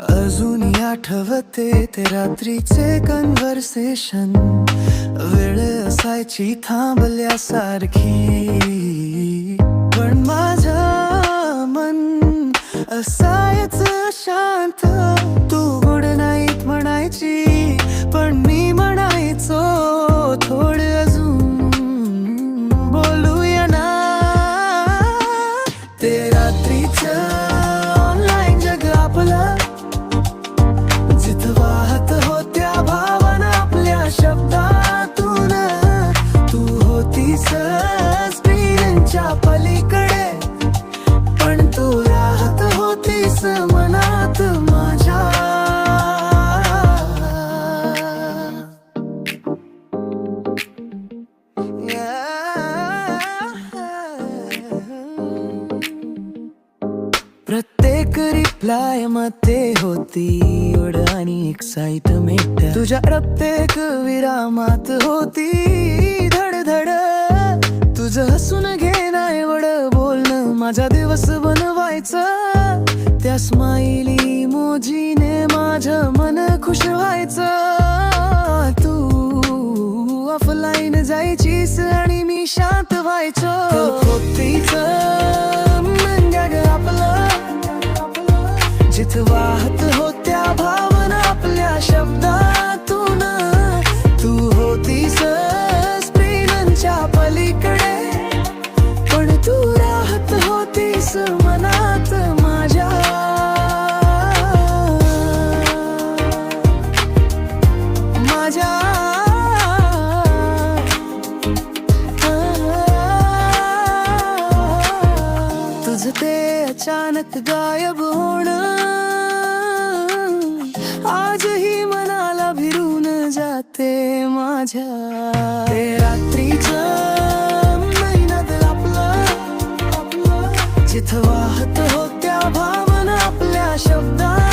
अजून आठवते ते रात्रीचे कन्व्हर्सेशन वेळ असायची थांबल्यासारखी. मनात माझ्या. प्रत्येक रिप्लायमध्ये होती ओढ आणि एक्साइटमेंट तुझ्या प्रत्येक विरामात होती धडधड. तुझं हसून घेणं एवढं बोलणं माझा दिवस बनवायचं. स्माइली मोजीने माझं मन खुश व्हायचं. तू ऑफलाईन जायचीस आणि मी शांत व्हायचो. होतीच ग आपलं. जिथ वाहत होत्या भावना आपल्या शब्दातून. तू होतीस स्क्रीनच्या पलीकडे. पण तू राहत होतीस ते अचानक गायब होणं. आजही मनाला भिरून जाते माझ्या. ते रात्रीचं महिन्यात आपलं जिथं वाहत होत्या शब्दात.